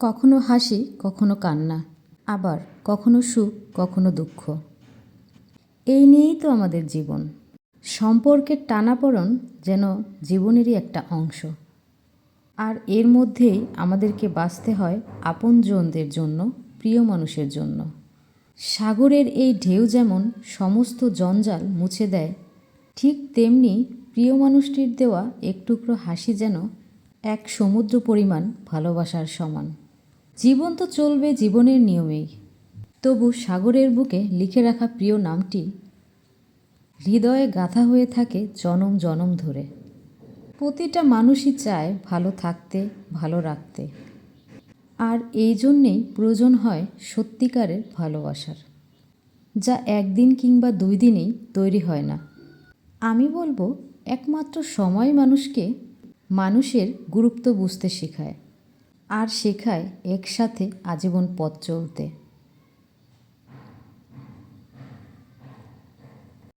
কখনো হাসি, কখনো কান্না, আবার কখনো সুখ, কখনো দুঃখ। এই নিয়েই তো আমাদের জীবন। সম্পর্কের টানাপোড়ন যেন জীবনেরই একটা অংশ। আর এর মধ্যেই আমাদেরকে বাঁচতে হয় আপন আপনজনদের জন্য, প্রিয় মানুষের জন্য। সাগরের এই ঢেউ যেমন সমস্ত জঞ্জাল মুছে দেয়, ঠিক তেমনি প্রিয় মানুষটির দেওয়া এক টুকরো হাসি যেন এক সমুদ্র পরিমাণ ভালোবাসার সমান। জীবন তো চলবে জীবনের নিয়মেই। তবু সাগরের বুকে লিখে রাখা প্রিয় নামটি হৃদয়ে গাঁথা হয়ে থাকে জনম জনম ধরে। প্রতিটা মানুষই চায় ভালো থাকতে, ভালো রাখতে। আর এই জন্যেই প্রয়োজন হয় সত্যিকারের ভালোবাসার, যা একদিন কিংবা দুই দিনেই তৈরি হয় না। আমি বলব, একমাত্র সময় মানুষকে মানুষের গুরুত্ব বুঝতে শেখায়। আর শেখায় একসাথে আজীবন পথ চলতে।